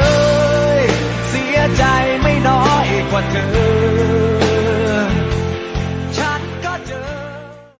ย